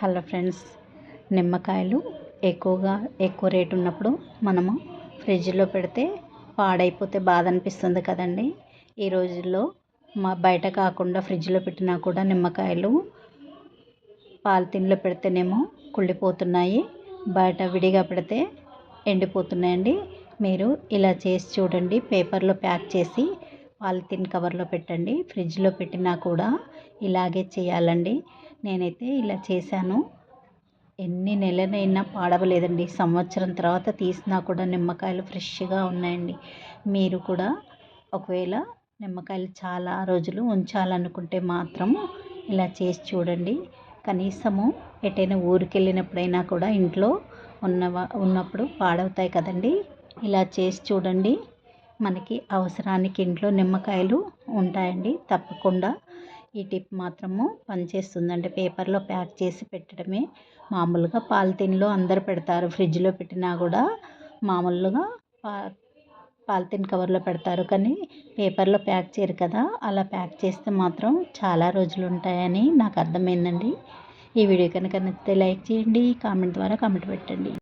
Hello friends నిమ్మకాయలు ఎక్కువగా ఎక్కువ రేటు ఉన్నప్పుడు మనము ఫ్రిడ్జ్లో పెడితే పాడైపోతే బాధ అనిపిస్తుంది కదండి. ఈ రోజుల్లో మా బయట కాకుండా ఫ్రిడ్జ్లో పెట్టినా కూడా నిమ్మకాయలు పాలిథిన్లో పెడితేనేమో కుళ్ళిపోతున్నాయి. బయట విడిగా పెడితే ఎండిపోతున్నాయండి. మీరు ఇలా చేసి చూడండి. పేపర్లో ప్యాక్ చేసి పాలిథిన్ కవర్లో పెట్టండి. ఫ్రిడ్జ్లో పెట్టినా కూడా ఇలాగే చేయాలండి. నేనైతే ఇలా చేశాను. ఎన్ని నెలలైనా పాడవలేదండి. సంవత్సరం తర్వాత తీసినా కూడా నిమ్మకాయలు ఫ్రెష్గా ఉన్నాయండి. మీరు కూడా ఒకవేళ నిమ్మకాయలు చాలా రోజులు ఉంచాలనుకుంటే మాత్రం ఇలా చేసి చూడండి. కనీసము ఎటైనా ఊరికి వెళ్ళినప్పుడైనా కూడా ఇంట్లో ఉన్న ఉన్నప్పుడు పాడవుతాయి కదండి. ఇలా చేసి చూడండి. మనకి అవసరానికి ఇంట్లో నిమ్మకాయలు ఉంటాయండి. తప్పకుండా ఈ టిప్ మాత్రము పనిచేస్తుంది. అంటే పేపర్లో ప్యాక్ చేసి పెట్టడమే. మామూలుగా పాలిథిన్లో అందరు పెడతారు. ఫ్రిడ్జ్లో పెట్టినా కూడా మామూలుగా పా పాలిథిన్ కవర్లో పెడతారు. కానీ పేపర్లో ప్యాక్ చేయరు కదా! అలా ప్యాక్ చేస్తే మాత్రం చాలా రోజులు ఉంటాయని నాకు అర్థమైందండి. ఈ వీడియో కనుక నచ్చితే లైక్ చేయండి. కామెంట్ ద్వారా కామెంట్ పెట్టండి.